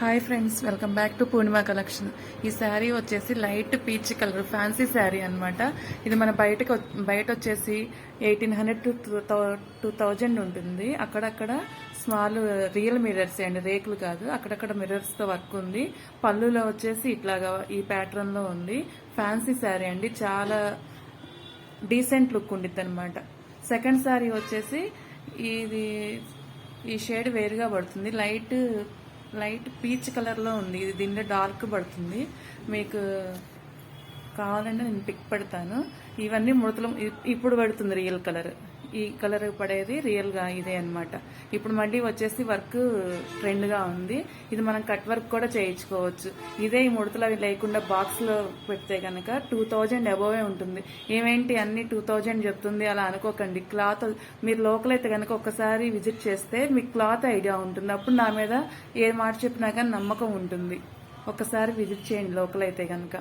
Hi friends welcome back to Purnima collection. ఈ శారీ వచ్చేసి light peach colour fancy sari అనమాట ఇది మన బయటకు బయట వచ్చేసి eighteen hundred to two thousand ఉంటుంది. అక్కడక్కడ స్మాల్ రియల్ మిర్రర్స్ అండి రేకులు కాదు. అక్కడక్కడ మిర్రర్స్తో వర్క్ ఉంది. పళ్ళులో వచ్చేసి ఇట్లాగా ఈ ప్యాటర్న్లో ఉంది. ఫ్యాన్సీ శారీ అండి. చాలా డీసెంట్ లుక్ ఉండిద్ది అనమాట సెకండ్ శారీ వచ్చేసి ఇది ఈ షేడ్ వేరుగా పడుతుంది. లైట్ లైట్ పీచ్ కలర్లో ఉంది. ఇది దీనిలో డార్క్ పడుతుంది. మీకు కావాలంటే నేను పిక్ పెడతాను. ఇవన్నీ ముడతలు ఇ- ఇప్పుడు పడుతుంది రియల్ కలర్. ఈ కలర్ పడేది రియల్గా ఇదే అన్నమాట. ఇప్పుడు మళ్ళీ వచ్చేసి వర్క్ ట్రెండ్గా ఉంది. ఇది మనం కట్ వర్క్ కూడా చేయించుకోవచ్చు. ఇదే ఈ ముడతలు అవి లేకుండా బాక్స్లో పెడితే కనుక టూ థౌజండ్ అబోవే ఉంటుంది. ఏమేంటి అన్ని టూ థౌజండ్ చెప్తుంది అలా అనుకోకండి. క్లాత్ మీరు లోకల్ అయితే కనుక ఒకసారి విజిట్ చేస్తే మీకు క్లాత్ ఐడియా ఉంటుంది. అప్పుడు నా మీద ఏ మాట చెప్పినా కానీ నమ్మకం ఉంటుంది. ఒకసారి విజిట్ చేయండి లోకల్ అయితే కనుక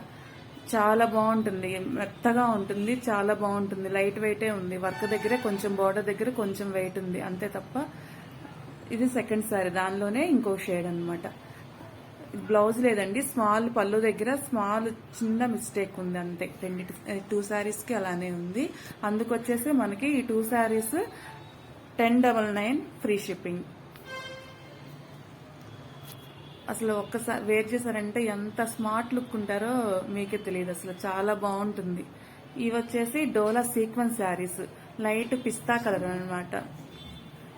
చాలా బాగుంటుంది. మెత్తగా ఉంటుంది చాలా బాగుంటుంది. లైట్ వెయిటే ఉంది. వర్క్ దగ్గర కొంచెం బార్డర్ దగ్గర కొంచెం వెయిట్ ఉంది. అంతే తప్ప ఇది సెకండ్ సారీ. దానిలోనే ఇంకో షేడ్ అన్నమాట. బ్లౌజ్ లేదండి. స్మాల్ పళ్ళు దగ్గర స్మాల్ చిన్న మిస్టేక్ ఉంది అంతే. రెండు టూ శారీస్కి అలానే ఉంది. అందుకొచ్చేసి మనకి ఈ two saris ten double nine free shipping. అసలు ఒక్కసారి వేర్ చేశారంటే ఎంత స్మార్ట్ లుక్ ఉంటారో మీకే తెలియదు అసలు. చాలా బాగుంటుంది. ఇవి వచ్చేసి dola sequence saris. Light pista colour అన్నమాట.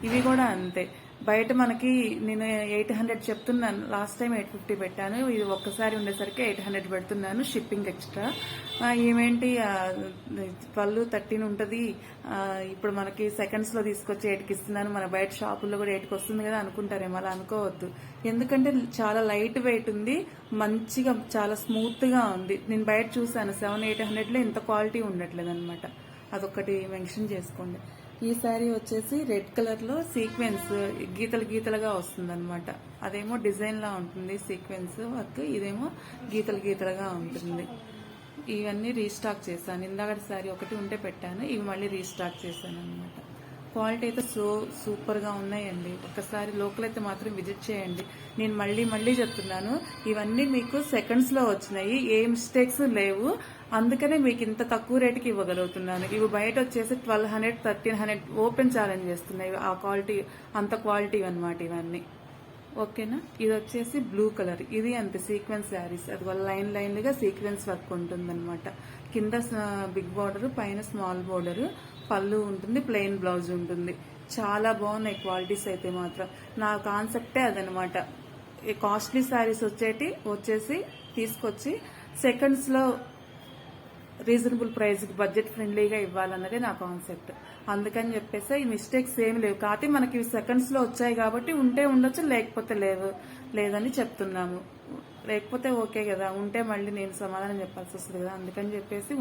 ఇవి కూడా అంతే. బయట మనకి నేను ఎయిట్ హండ్రెడ్ చెప్తున్నాను. లాస్ట్ టైం ఎయిట్ ఫిఫ్టీ పెట్టాను. ఇది ఒక్కసారి ఉండేసరికి ఎయిట్ హండ్రెడ్ పెడుతున్నాను షిప్పింగ్ ఎక్స్ట్రా. ఏమేంటి ట్వెల్వ్ థర్టీన్ ఉంటుంది. ఇప్పుడు మనకి సెకండ్స్లో తీసుకొచ్చి ఎయిట్కి ఇస్తున్నాను. మన బయట షాపుల్లో కూడా ఎయిట్కి వస్తుంది కదా అనుకుంటారేమో అలా అనుకోవద్దు. ఎందుకంటే చాలా లైట్ వెయిట్ ఉంది. మంచిగా చాలా స్మూత్గా ఉంది. నేను బయట చూసాను సెవెన్ ఎయిట్ హండ్రెడ్లో ఇంత క్వాలిటీ ఉండట్లేదు అనమాట అదొకటి మెన్షన్ చేసుకోండి. ఈ శారీ వచ్చేసి రెడ్ కలర్లో సీక్వెన్స్ గీతలు గీతలుగా వస్తుంది అదేమో డిజైన్ లా ఉంటుంది సీక్వెన్స్ వర్క్ ఇదేమో గీతలు గీతలుగా ఉంటుంది. ఇవన్నీ రీస్టాక్ చేశాను. ఇందాక శారీ ఒకటి ఉంటే పెట్టాను ఇవి మళ్ళీ రీస్టాక్ చేశాను అనమాట క్వాలిటీ అయితే సో సూపర్గా ఉన్నాయండి. ఒకసారి లోకల్ అయితే మాత్రం విజిట్ చేయండి. నేను మళ్ళీ మళ్ళీ చెప్తున్నాను ఇవన్నీ మీకు సెకండ్స్లో వచ్చినాయి. ఏ మిస్టేక్స్ లేవు. అందుకనే మీకు ఇంత తక్కువ రేటుకి ఇవ్వగలుగుతున్నాను. ఇవి బయట వచ్చేసి twelve hundred thirteen hundred open challenge చేస్తున్నాయి. ఆ క్వాలిటీ అంత క్వాలిటీ అనమాట ఇవన్నీ. ఓకేనా? ఇది వచ్చేసి బ్లూ కలర్. ఇది అంతే సీక్వెన్స్ శారీస్. అది వల్ల లైన్ లైన్గా సీక్వెన్స్ వర్క్ ఉంటుందన్నమాట. కింద బిగ్ బార్డర్ పైన స్మాల్ బార్డర్ పళ్ళు ఉంటుంది ప్లెయిన్ బ్లౌజ్ ఉంటుంది. చాలా బాగున్నాయి క్వాలిటీస్ అయితే మాత్రం. నా కాన్సెప్టే అదనమాట కాస్ట్లీ శారీస్ వచ్చేటి వచ్చేసి తీసుకొచ్చి సెకండ్స్లో రీజనబుల్ ప్రైస్కి బడ్జెట్ ఫ్రెండ్లీగా ఇవ్వాలన్నదే నా కాన్సెప్ట్. అందుకని చెప్పేసి ఈ మిస్టేక్స్ ఏమి లేవు. కాకపోతే మనకి సెకండ్స్లో వచ్చాయి కాబట్టి ఉంటే ఉండొచ్చు లేకపోతే లేవు లేదని చెప్తున్నాము. లేకపోతే ఓకే కదా ఉంటే మళ్ళీ నేను సమాధానం చెప్పాల్సి వస్తుంది కదా అందుకని చెప్పేసి